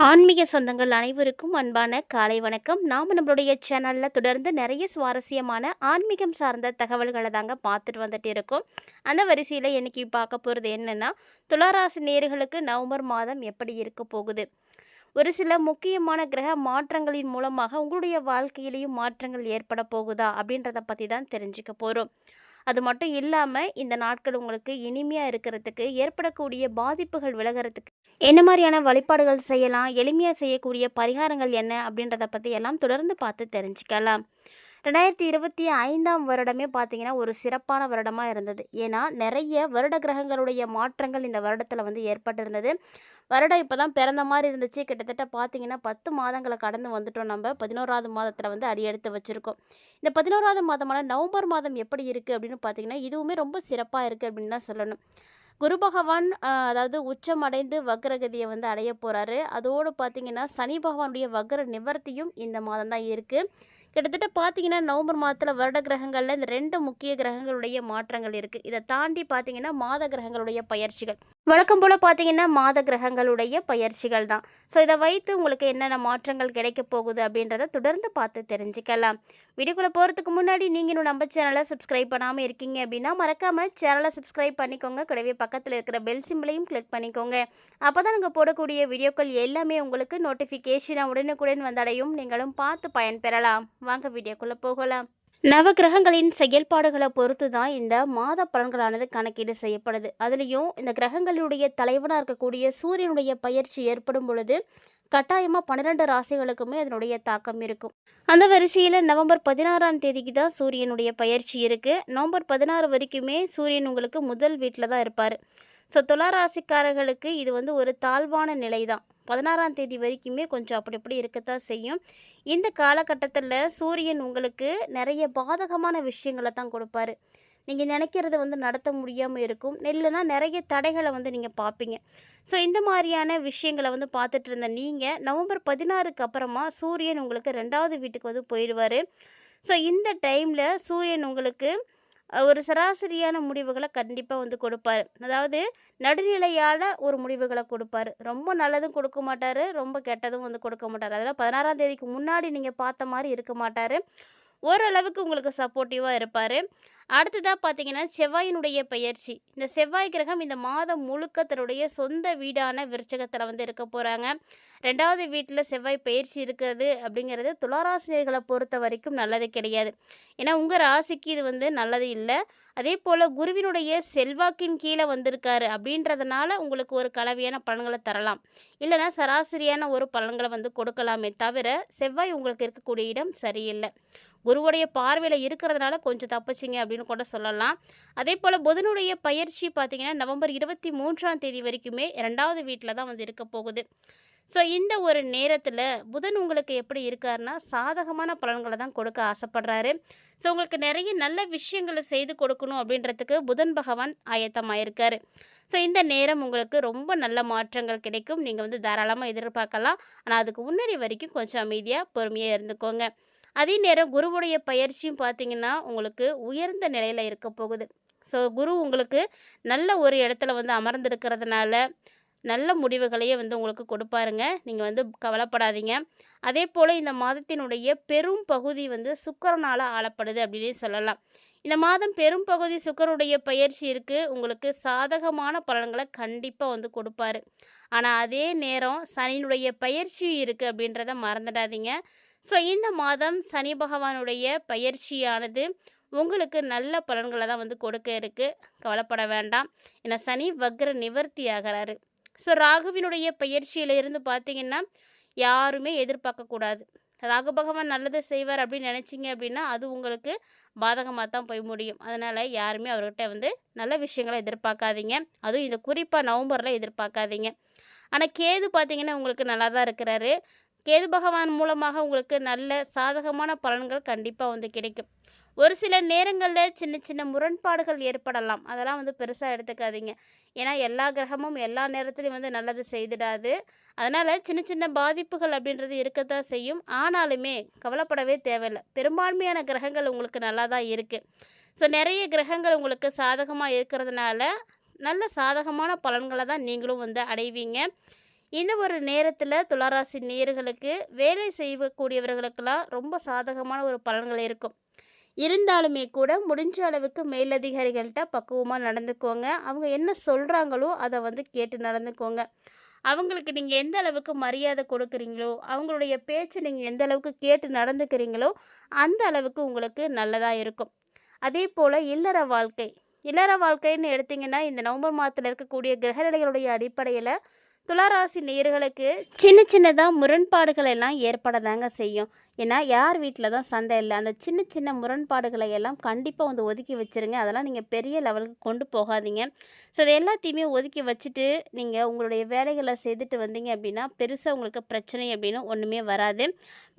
ஆன்மீக சொந்தங்கள் அனைவருக்கும் அன்பான காலை வணக்கம். நாம் நம்மளுடைய சேனலில் தொடர்ந்து நிறைய சுவாரஸ்யமான ஆன்மீகம் சார்ந்த தகவல்களை தாங்க பார்த்துட்டு வந்துட்டு இருக்கோம். அந்த வரிசையில் இன்னைக்கு பார்க்க போகிறது என்னென்னா துளாராசி நேர்களுக்கு நவம்பர் மாதம் எப்படி இருக்க போகுது? ஒரு சில முக்கியமான கிரக மாற்றங்களின் மூலமாக உங்களுடைய வாழ்க்கையிலையும் மாற்றங்கள் ஏற்பட போகுதா அப்படின்றத பற்றி தான் தெரிஞ்சுக்க போகிறோம் அது மட்டும் இல்லாமல் இந்த நாட்கள் உங்களுக்கு இனிமையாக இருக்கிறதுக்கு ஏற்படக்கூடிய பாதிப்புகள் விலகிறதுக்கு என்ன மாதிரியான வழிபாடுகள் செய்யலாம் எளிமையாக செய்யக்கூடிய பரிகாரங்கள் என்ன அப்படின்றத பற்றி எல்லாம் தொடர்ந்து பார்த்து தெரிஞ்சுக்கலாம். ரெண்டாயிரத்தி இருபத்தி ஐந்தாம் வருடமே பார்த்திங்கன்னா ஒரு சிறப்பான வருடமாக இருந்தது. ஏன்னா நிறைய வருட கிரகங்களுடைய மாற்றங்கள் இந்த வருடத்தில் வந்து ஏற்பட்டிருந்தது. வருடம் இப்போ தான் பிறந்த மாதிரி இருந்துச்சு. கிட்டத்தட்ட பார்த்திங்கன்னா பத்து மாதங்களை கடந்து வந்துட்டோம் நம்ம. பதினோராவது மாதத்தில் வந்து அடியெடுத்து வச்சுருக்கோம். இந்த பதினோராவது மாதமான நவம்பர் மாதம் எப்படி இருக்குது அப்படின்னு பார்த்தீங்கன்னா இதுவுமே ரொம்ப சிறப்பாக இருக்குது அப்படின்னு தான் சொல்லணும். குரு பகவான் அதாவது உச்சம் அடைந்து வக்ரகதியை வந்து அடைய போகிறாரு அதோடு பார்த்தீங்கன்னா சனி பகவானுடைய வக்ர நிவர்த்தியும் இந்த மாதம் தான் இருக்குது கிட்டத்தட்ட பார்த்தீங்கன்னா நவம்பர் மாதத்தில் வருட கிரகங்களில் இந்த ரெண்டு முக்கிய கிரகங்களுடைய மாற்றங்கள் இருக்குது இதை தாண்டி பார்த்தீங்கன்னா மாத கிரகங்களுடைய பயிற்சிகள். வழக்கம் போல் பார்த்தீங்கன்னா மாத கிரகங்களுடைய பயிற்சிகள் தான் ஸோ இதை வைத்து உங்களுக்கு என்னென்ன மாற்றங்கள் கிடைக்க போகுது அப்படின்றத தொடர்ந்து பார்த்து தெரிஞ்சுக்கலாம். வீடியோக்குள்ளே போகிறதுக்கு முன்னாடி நீங்கள் இன்னும் நம்ம சேனலை சப்ஸ்கிரைப் பண்ணாமல் இருக்கீங்க அப்படின்னா மறக்காமல் சேனலை சப்ஸ்கிரைப் பண்ணிக்கோங்க. கூடவே பக்கத்தில் இருக்கிற பெல் சிம்பிளையும் கிளிக் பண்ணிக்கோங்க. அப்போ தான் நாங்கள் போடக்கூடிய வீடியோக்கள் எல்லாமே உங்களுக்கு நோட்டிஃபிகேஷனாக உடனுக்குடன் வந்தடையும். நீங்களும் பார்த்து பயன்பெறலாம். வாங்க வீடியோக்குள்ளே போகலாம். நவ கிரகங்களின் செயல்பாடுகளை பொறுத்து தான் இந்த மாத பலன்களானது கணக்கீடு செய்யப்படுது. அதுலேயும் இந்த கிரகங்களுடைய தலைவனாக இருக்கக்கூடிய சூரியனுடைய பயிற்சி ஏற்படும் பொழுது கட்டாயமாக பன்னிரெண்டு ராசிகளுக்குமே அதனுடைய தாக்கம் இருக்கும். அந்த வரிசையில் நவம்பர் பதினாறாம் தேதிக்கு தான் சூரியனுடைய பயிற்சி இருக்குது நவம்பர் பதினாறு வரைக்குமே சூரியன் உங்களுக்கு முதல் வீட்டில் தான் இருப்பார். ஸோ துளாராசிக்காரர்களுக்கு இது வந்து ஒரு தாழ்வான நிலை தான். பதினாறாம் தேதி வரைக்குமே கொஞ்சம் அப்படி இப்படி இருக்கத்தான் செய்யும். இந்த காலகட்டத்தில் சூரியன் உங்களுக்கு நிறைய பாதகமான விஷயங்களை தான் கொடுப்பாரு. நீங்கள் நினைக்கிறத வந்து நடத்த முடியாமல் இருக்கும். இல்லைனா நிறைய தடைகளை வந்து நீங்கள் பார்ப்பீங்க. ஸோ இந்த மாதிரியான விஷயங்களை வந்து பார்த்துட்டு இருந்த நீங்கள் நவம்பர் பதினாறுக்கு அப்புறமா சூரியன் உங்களுக்கு ரெண்டாவது வீட்டுக்கு வந்து போயிடுவார். ஸோ இந்த டைமில் சூரியன் உங்களுக்கு ஒரு சராசரியான முடிவுகளை கண்டிப்பாக வந்து கொடுப்பாரு. அதாவது நடுநிலையான ஒரு முடிவுகளை கொடுப்பாரு. ரொம்ப நல்லதும் கொடுக்க மாட்டார் ரொம்ப கெட்டதும் வந்து கொடுக்க மாட்டார். அதெல்லாம் பதினாறாம் தேதிக்கு முன்னாடி நீங்கள் பார்த்த மாதிரி இருக்க மாட்டார். ஓரளவுக்கு உங்களுக்கு சப்போர்ட்டிவாக இருப்பார். அடுத்ததாக பார்த்தீங்கன்னா செவ்வாயினுடைய பெயர்ச்சி. இந்த செவ்வாய் கிரகம் இந்த மாதம் முழுக்க தன்னுடைய சொந்த வீடான விருச்சகத்தில் வந்து இருக்க போகிறாங்க ரெண்டாவது வீட்டில் செவ்வாய் பயிற்சி இருக்கிறது அப்படிங்கிறது துளாராசினியர்களை பொறுத்த வரைக்கும் நல்லது கிடையாது. ஏன்னா உங்கள் ராசிக்கு இது வந்து நல்லது இல்லை. அதே போல் குருவினுடைய செல்வாக்கின் கீழே வந்திருக்காரு அப்படின்றதுனால உங்களுக்கு ஒரு கலவையான பலன்களை தரலாம். இல்லைன்னா சராசரியான ஒரு பலன்களை வந்து கொடுக்கலாமே தவிர செவ்வாய் உங்களுக்கு இருக்கக்கூடிய இடம் சரியில்லை. குருவுடைய பார்வையில் இருக்கிறதுனால கொஞ்சம் தப்பிச்சிங்க அப்படின்னு கூட சொல்லலாம். அதே போல் புதனுடைய பயிற்சி பார்த்தீங்கன்னா நவம்பர் இருபத்தி மூன்றாம் தேதி வரைக்குமே ரெண்டாவது வீட்டில் தான் வந்து இருக்க போகுது. ஸோ இந்த ஒரு நேரத்தில் புதன் உங்களுக்கு எப்படி இருக்காருன்னா சாதகமான பலன்களை தான் கொடுக்க ஆசைப்படுறாரு. ஸோ உங்களுக்கு நிறைய நல்ல விஷயங்களை செய்து கொடுக்கணும் அப்படின்றதுக்கு புதன் பகவான் ஆயத்தமாயிருக்காரு ஸோ இந்த நேரம் உங்களுக்கு ரொம்ப நல்ல மாற்றங்கள் கிடைக்கும். நீங்கள் வந்து தாராளமாக எதிர்பார்க்கலாம். ஆனால் அதுக்கு முன்னாடி வரைக்கும் கொஞ்சம் அமைதியாக பொறுமையாக இருந்துக்கோங்க. அதே நேரம் குருவுடைய பயிற்சியும் பார்த்தீங்கன்னா உங்களுக்கு உயர்ந்த நிலையில் இருக்க போகுது. ஸோ குரு உங்களுக்கு நல்ல ஒரு இடத்துல வந்து அமர்ந்திருக்கிறதுனால நல்ல முடிவுகளையே வந்து உங்களுக்கு கொடுப்பாருங்க. நீங்கள் வந்து கவலைப்படாதீங்க. அதே போல் இந்த மாதத்தினுடைய பெரும் பகுதி வந்து சுக்கரனால் ஆளப்படுது அப்படின்னு சொல்லலாம். இந்த மாதம் பெரும் பகுதி சுக்கரனுடைய பயிற்சி இருக்குது உங்களுக்கு சாதகமான பலன்களை கண்டிப்பாக வந்து கொடுப்பாரு. ஆனால் அதே நேரம் சனியினுடைய பயிற்சியும் இருக்குது அப்படின்றத மறந்துடாதீங்க. ஸோ இந்த மாதம் சனி பகவானுடைய பயிற்சியானது உங்களுக்கு நல்ல பலன்களை தான் வந்து கொடுக்க இருக்குது கவலைப்பட வேண்டாம். ஏன்னா சனி வக்ர நிவர்த்தி ஆகிறாரு. ஸோ ராகுவினுடைய பயிற்சியிலிருந்து பார்த்தீங்கன்னா யாருமே எதிர்பார்க்கக்கூடாது ராகு பகவான் நல்லது செய்வார் அப்படின்னு நினச்சிங்க அப்படின்னா அது உங்களுக்கு பாதகமாக தான் போய் முடியும். அதனால் யாருமே அவர்கிட்ட வந்து நல்ல விஷயங்களை எதிர்பார்க்காதீங்க. அதுவும் இந்த குறிப்பாக நவம்பரில் எதிர்பார்க்காதீங்க. ஆனால் கேது பார்த்தீங்கன்னா உங்களுக்கு நல்லா தான் இருக்கிறாரு. கேது பகவான் மூலமாக உங்களுக்கு நல்ல சாதகமான பலன்கள் கண்டிப்பாக வந்து கிடைக்கும். ஒரு சில நேரங்களில் சின்ன சின்ன முரண்பாடுகள் ஏற்படலாம். அதெல்லாம் வந்து பெருசாக எடுத்துக்காதீங்க. ஏன்னா எல்லா கிரகமும் எல்லா நேரத்துலையும் வந்து நல்லது செய்திடாது. அதனால் சின்ன சின்ன பாதிப்புகள் அப்படின்றது இருக்கத்தான் செய்யும். ஆனாலுமே கவலைப்படவே தேவையில்லை. பெரும்பான்மையான கிரகங்கள் உங்களுக்கு நல்லா தான் இருக்குது ஸோ நிறைய கிரகங்கள் உங்களுக்கு சாதகமாக இருக்கிறதுனால நல்ல சாதகமான பலன்களை தான் நீங்களும் வந்து அடைவீங்க. இந்த ஒரு நேரத்தில் துளாராசி நேர்களுக்கு வேலை செய்யக்கூடியவர்களுக்கெல்லாம் ரொம்ப சாதகமான ஒரு பலன்கள் இருக்கும். இருந்தாலுமே கூட முடிஞ்ச அளவுக்கு மேலதிகாரிகள்கிட்ட பக்குவமாக நடந்துக்கோங்க. அவங்க என்ன சொல்கிறாங்களோ அதை வந்து கேட்டு நடந்துக்கோங்க. அவங்களுக்கு நீங்கள் எந்த அளவுக்கு மரியாதை கொடுக்குறீங்களோ அவங்களுடைய பேச்சு நீங்கள் எந்த அளவுக்கு கேட்டு நடந்துக்கிறீங்களோ அந்த அளவுக்கு உங்களுக்கு நல்லதாக இருக்கும். அதே போல் இல்லற வாழ்க்கை. இல்லற வாழ்க்கைன்னு எடுத்திங்கன்னா இந்த நவம்பர் மாதத்தில் இருக்கக்கூடிய கிரகநிலைகளுடைய அடிப்படையில் துளாராசி நேர்களுக்கு சின்ன சின்னதாக முரண்பாடுகள் எல்லாம் ஏற்பட தாங்க செய்யும். ஏன்னா யார் வீட்டில் தான் சண்டை இல்லை அந்த சின்ன சின்ன முரண்பாடுகளை எல்லாம் கண்டிப்பாக வந்து ஒதுக்கி வச்சிருங்க. அதெல்லாம் நீங்கள் பெரிய லெவலுக்கு கொண்டு போகாதீங்க. ஸோ இது எல்லாத்தையுமே ஒதுக்கி வச்சுட்டு நீங்கள் உங்களுடைய வேலைகளை செய்துட்டு வந்தீங்க அப்படின்னா பெருசாக உங்களுக்கு பிரச்சனை அப்படின்னு ஒன்றுமே வராது.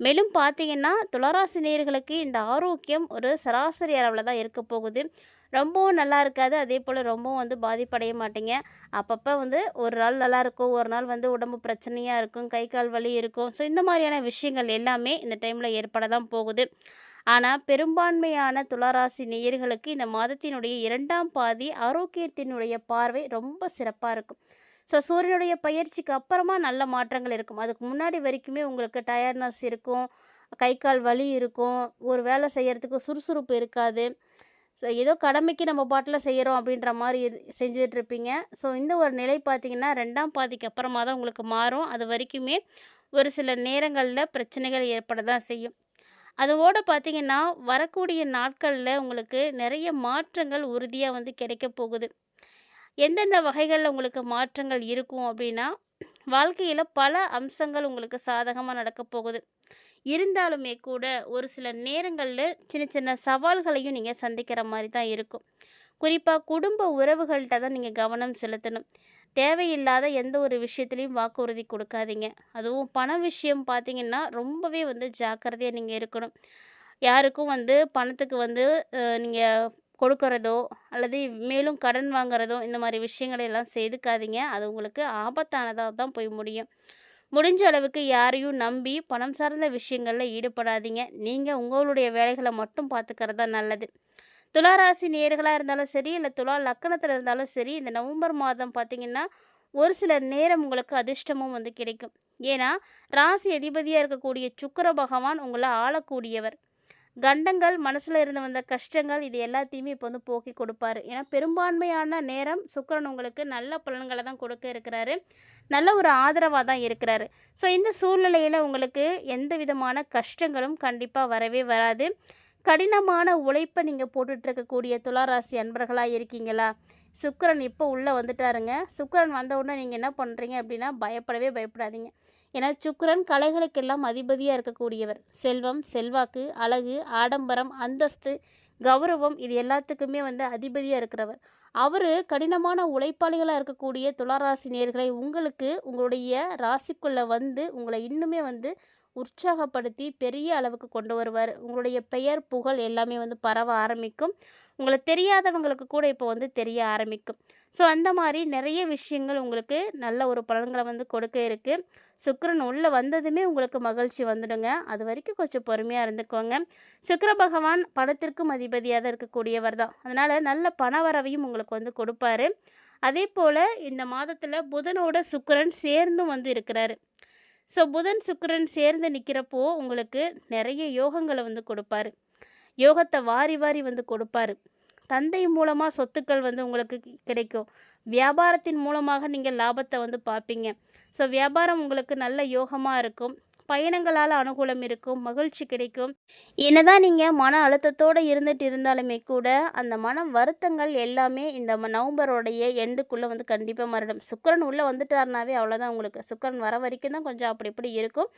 மேலும் பார்த்தீங்கன்னா துளாராசி நேயர்களுக்கு இந்த ஆரோக்கியம் ஒரு சராசரி அளவில் தான் இருக்க போகுது. ரொம்பவும் நல்லா இருக்காது அதே போல் ரொம்பவும் வந்து பாதிப்படைய மாட்டீங்க. அப்பப்போ வந்து ஒரு நாள் நல்லா இருக்கும் ஒரு நாள் வந்து உடம்பு பிரச்சனையாக இருக்கும் கை கால் வலி இருக்கும். ஸோ இந்த மாதிரியான விஷயங்கள் எல்லாமே இந்த டைமில் ஏற்பட தான் போகுது. ஆனால் பெரும்பான்மையான துளாராசி நேயர்களுக்கு இந்த மாதத்தினுடைய இரண்டாம் பாதி ஆரோக்கியத்தினுடைய பார்வை ரொம்ப சிறப்பாக இருக்கும். ஸோ சூரியனுடைய பயிற்சிக்கு அப்புறமா நல்ல மாற்றங்கள் இருக்கும். அதுக்கு முன்னாடி வரைக்குமே உங்களுக்கு டயர்ட்னஸ் இருக்கும் கை கால் வலி இருக்கும் ஒரு வேலை செய்கிறதுக்கு சுறுசுறுப்பு இருக்காது. ஸோ ஏதோ கடமைக்கு நம்ம பாட்டில் செய்கிறோம் அப்படின்ற மாதிரி இரு செஞ்சுட்டு இருப்பீங்க ஸோ இந்த ஒரு நிலை பார்த்திங்கன்னா ரெண்டாம் பாதிக்கு அப்புறமா தான் உங்களுக்கு மாறும். அது வரைக்குமே ஒரு சில நேரங்களில் பிரச்சனைகள் ஏற்பட தான் செய்யும். அதோடு பார்த்திங்கன்னா வரக்கூடிய நாட்களில் உங்களுக்கு நிறைய மாற்றங்கள் உறுதியாக வந்து கிடைக்க போகுது. எந்தெந்த வகைகளில் உங்களுக்கு மாற்றங்கள் இருக்கும் அப்படின்னா வாழ்க்கையில் பல அம்சங்கள் உங்களுக்கு சாதகமாக நடக்க போகுது. இருந்தாலுமே கூட ஒரு சில நேரங்களில் சின்ன சின்ன சவால்களையும் நீங்கள் சந்திக்கிற மாதிரி தான் இருக்கும். குறிப்பாக குடும்ப உறவுகள்கிட்ட தான் நீங்கள் கவனம் செலுத்தணும். தேவையில்லாத எந்த ஒரு விஷயத்துலையும் வாக்குறுதி கொடுக்காதீங்க. அதுவும் பண விஷயம் பார்த்தீங்கன்னா ரொம்பவே வந்து ஜாக்கிரதையாக நீங்கள் இருக்கணும். யாருக்கும் வந்து பணத்துக்கு வந்து நீங்கள் கொடுக்கறதோ அல்லது மேலும் கடன் வாங்குறதோ இந்த மாதிரி விஷயங்களை எல்லாம் செய்துக்காதீங்க. அது உங்களுக்கு ஆபத்தானதாக தான் போய் முடியும். முடிஞ்ச அளவுக்கு யாரையும் நம்பி பணம் சார்ந்த விஷயங்களில் ஈடுபடாதீங்க. நீங்கள் உங்களுடைய வேலைகளை மட்டும் பார்த்துக்கிறது தான் நல்லது துளாராசி நேர்களாக இருந்தாலும் சரி இல்லை துலா லக்கணத்தில் இருந்தாலும் சரி இந்த நவம்பர் மாதம் பார்த்திங்கன்னா ஒரு சில நேரம் உங்களுக்கு அதிர்ஷ்டமும் வந்து கிடைக்கும். ஏன்னா ராசி அதிபதியாக இருக்கக்கூடிய சுக்கர பகவான் உங்களை ஆளக்கூடியவர். கண்டங்கள் மனசில் இருந்து வந்த கஷ்டங்கள் இது எல்லாத்தையுமே இப்போ வந்து போக்கி கொடுப்பாரு. ஏன்னா பெரும்பான்மையான நேரம் சுக்கரன் உங்களுக்கு நல்ல பலன்களை தான் கொடுக்க இருக்கிறாரு. நல்ல ஒரு ஆதரவாக தான் இருக்கிறாரு. ஸோ இந்த சூழ்நிலையில் உங்களுக்கு எந்த விதமான கஷ்டங்களும் கண்டிப்பாக வரவே வராது. கடினமான உழைப்பை நீங்கள் போட்டுட்ருக்கக்கூடிய துளாராசி அன்பர்களாக இருக்கீங்களா? சுக்கரன் இப்போ உள்ளே வந்துட்டாருங்க. சுக்கரன் வந்த உடனே நீங்கள் என்ன பண்ணுறீங்க அப்படின்னா பயப்படவே பயப்படாதீங்க. ஏன்னா சுக்கரன் கலைகளுக்கெல்லாம் அதிபதியாக இருக்கக்கூடியவர். செல்வம் செல்வாக்கு அழகு ஆடம்பரம் அந்தஸ்து கௌரவம் இது எல்லாத்துக்குமே வந்து அதிபதியாக இருக்கிறவர். அவர் கடினமான உழைப்பாளிகளாக இருக்கக்கூடிய துளாராசி நேர்களை உங்களுக்கு உங்களுடைய ராசிக்குள்ளே வந்து உங்களை இன்னுமே வந்து உற்சாகப்படுத்தி பெரிய அளவுக்கு கொண்டு வருவார். உங்களுடைய பெயர் புகழ் எல்லாமே வந்து பரவ ஆரம்பிக்கும். உங்களை தெரியாதவங்களுக்கு கூட இப்போ வந்து தெரிய ஆரம்பிக்கும். ஸோ அந்த மாதிரி நிறைய விஷயங்கள் உங்களுக்கு நல்ல ஒரு பலன்களை வந்து கொடுக்க இருக்குது சுக்கரன் உள்ளே வந்ததுமே உங்களுக்கு மகிழ்ச்சி வந்துடுங்க. அது வரைக்கும் கொஞ்சம் பொறுமையாக இருந்துக்கோங்க. சுக்கர பகவான் பணத்திற்கும் அதிபதியாக தான் இருக்கக்கூடியவர் தான். அதனால் நல்ல பண வரவையும் உங்களுக்கு வந்து கொடுப்பாரு. அதே போல் இந்த மாதத்தில் புதனோட சுக்கரன் சேர்ந்தும் வந்து இருக்கிறாரு. ஸோ புதன் சுக்கரன் சேர்ந்து நிற்கிறப்போ உங்களுக்கு நிறைய யோகங்களை வந்து கொடுப்பாரு. யோகத்தை வாரி வாரி வந்து கொடுப்பாரு. தந்தை மூலமாக சொத்துக்கள் வந்து உங்களுக்கு கிடைக்கும். வியாபாரத்தின் மூலமாக நீங்கள் லாபத்தை வந்து பார்ப்பீங்க ஸோ வியாபாரம் உங்களுக்கு நல்ல யோகமாக இருக்கும். பயணங்களால் அனுகூலம் இருக்கும் மகிழ்ச்சி கிடைக்கும். என்னதான் நீங்கள் மன அழுத்தத்தோடு இருந்துட்டு இருந்தாலுமே கூட அந்த மன வருத்தங்கள் எல்லாமே இந்த நவம்பரோடைய எண்டுக்குள்ளே வந்து கண்டிப்பாக மறடும். சுக்கரன் உள்ளே வந்துட்டார்னாவே அவ்வளோதான் உங்களுக்கு. சுக்கரன் வர வரைக்கும் தான் கொஞ்சம் அப்படி இப்படி இருக்கும்.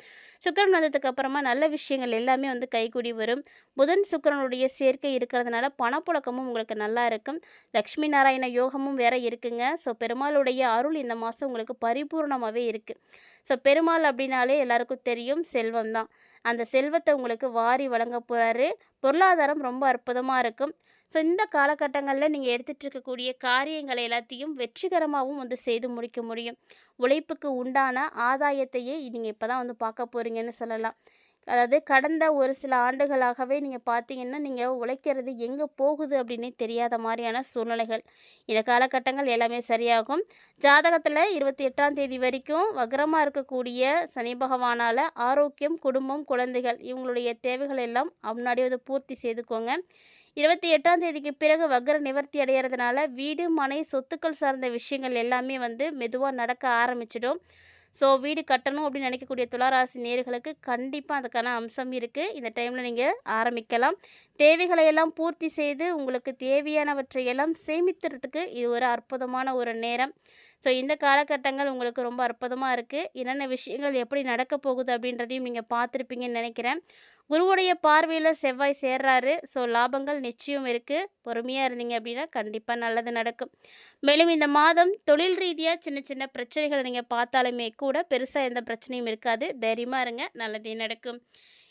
சுக்கரன் வந்ததுக்கு அப்புறமா நல்ல விஷயங்கள் எல்லாமே வந்து கைகூடி வரும். புதன் சுக்கரனுடைய சேர்க்கை இருக்கிறதுனால பணப்புழக்கமும் உங்களுக்கு நல்லா இருக்கும். லக்ஷ்மி நாராயண யோகமும் வேற இருக்குங்க. ஸோ பெருமாளுடைய அருள் இந்த மாதம் உங்களுக்கு பரிபூர்ணமாகவே இருக்குது ஸோ பெருமாள் அப்படின்னாலே எல்லாருக்கும் தெரியும். செல்வம் தான். அந்த செல்வத்தை உங்களுக்கு வாரி வழங்க போகிறாரு பொருளாதாரம் ரொம்ப அற்புதமாக இருக்கும். ஸோ இந்த காலகட்டங்களில் நீங்கள் எடுத்துகிட்டு இருக்கக்கூடிய காரியங்களை எல்லாத்தையும் வெற்றிகரமாகவும் வந்து செய்து முடிக்க முடியும். உழைப்புக்கு உண்டான ஆதாயத்தையே நீங்கள் இப்போ தான் வந்து பார்க்க போகிறீங்கன்னு சொல்லலாம். அதாவது கடந்த ஒரு சில ஆண்டுகளாகவே நீங்கள் பார்த்தீங்கன்னா நீங்கள் உழைக்கிறது எங்கே போகுது அப்படின்னே தெரியாத மாதிரியான சூழ்நிலைகள். இந்த காலகட்டங்கள் எல்லாமே சரியாகும். ஜாதகத்தில் இருபத்தி எட்டாம் தேதி வரைக்கும் வக்ரமாக இருக்கக்கூடிய சனி பகவானால் ஆரோக்கியம் குடும்பம் குழந்தைகள் இவங்களுடைய தேவைகள் எல்லாம் முன்னாடி வந்து பூர்த்தி செய்துக்கோங்க. இருபத்தி எட்டாம் தேதிக்கு பிறகு வக்ர நிவர்த்தி அடைகிறதுனால வீடு மனை சொத்துக்கள் சார்ந்த விஷயங்கள் எல்லாமே வந்து மெதுவாக நடக்க ஆரம்பிச்சிடும். ஸோ வீடு கட்டணும் அப்படின்னு நினைக்கக்கூடிய துளாராசி நேர்களுக்கு கண்டிப்பாக அதுக்கான அம்சம் இருக்குது இந்த டைமில் நீங்கள் ஆரம்பிக்கலாம். தேவைகளை எல்லாம் பூர்த்தி செய்து உங்களுக்கு தேவையானவற்றை எல்லாம் சேமித்துறதுக்கு இது ஒரு அற்புதமான ஒரு நேரம். ஸோ இந்த காலகட்டங்கள் உங்களுக்கு ரொம்ப அற்புதமாக இருக்குது என்னென்ன விஷயங்கள் எப்படி நடக்க போகுது அப்படின்றதையும் நீங்கள் பார்த்துருப்பீங்கன்னு நினைக்கிறேன். குருவுடைய பார்வையில் செவ்வாய் சேர்றாரு. ஸோ லாபங்கள் நிச்சயம் இருக்குது பொறுமையாக இருந்தீங்க அப்படின்னா கண்டிப்பாக நல்லது நடக்கும். மேலும் இந்த மாதம் தொழில் ரீதியாக சின்ன சின்ன பிரச்சனைகளை நீங்கள் பார்த்தாலுமே கூட பெருசாக எந்த பிரச்சனையும் இருக்காது. தைரியமாக இருங்க. நல்லதே நடக்கும்.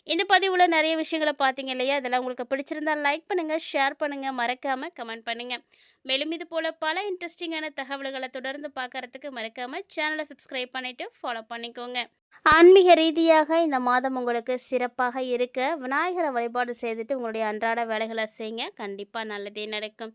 இந்த பதிவில் நிறைய விஷயங்களை பார்த்தீங்க இல்லையா? அதெல்லாம் உங்களுக்கு பிடிச்சிருந்தா லைக் பண்ணுங்கள் ஷேர் பண்ணுங்கள் மறக்காமல் கமெண்ட் பண்ணுங்கள் மேலும் இது போல் பல இன்ட்ரெஸ்டிங்கான தகவல்களை தொடர்ந்து பார்க்கறதுக்கு மறக்காமல் சேனலை சப்ஸ்கிரைப் பண்ணிவிட்டு ஃபாலோ பண்ணிக்கோங்க. ஆன்மீக ரீதியாக இந்த மாதம் உங்களுக்கு சிறப்பாக இருக்க விநாயகரை வழிபாடு செய்துட்டு உங்களுடைய அன்றாட வேலைகளை செய்யுங்க கண்டிப்பாக நல்லதே நடக்கும்.